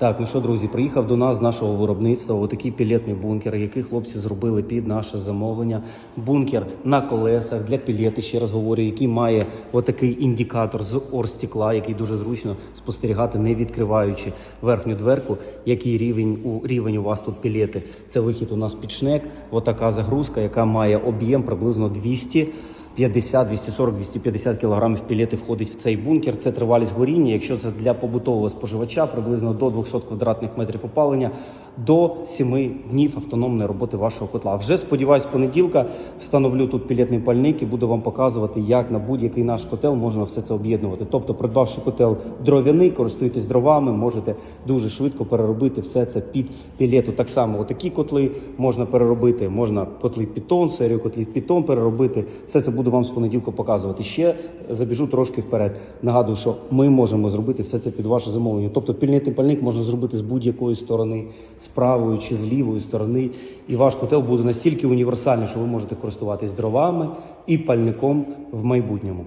Так, ну що, друзі, приїхав до нас з нашого виробництва отакий пілетний бункер, який хлопці зробили під наше замовлення. Бункер на колесах для пілети, ще раз говорю, який має отакий індикатор з орстекла, який дуже зручно спостерігати, не відкриваючи верхню дверку, який рівень у рівень у вас тут пілети. Це вихід у нас під шнек. Отака загрузка, яка має об'єм приблизно 200 50, 240, 250 кілограмів пілети входить в цей бункер. Це тривалість горіння. Якщо це для побутового споживача, приблизно до 200 квадратних метрів опалення, до 7 днів автономної роботи вашого котла. Вже сподіваюсь, понеділка встановлю тут пілетний пальник і буду вам показувати, як на будь-який наш котел можна все це об'єднувати. Тобто, придбавши котел дров'яний, користуйтесь дровами, можете дуже швидко переробити все це під пілету. Так само, отакі котли можна переробити, можна котли Python, серію котлів Python переробити. Все це буду вам з понеділка показувати. Ще забіжу трошки вперед. Нагадую, що ми можемо зробити все це під ваше замовлення. Тобто пільний пальник можна зробити з будь-якої сторони, з правої чи з лівої сторони. І ваш котел буде настільки універсальний, що ви можете користуватись дровами і пальником в майбутньому.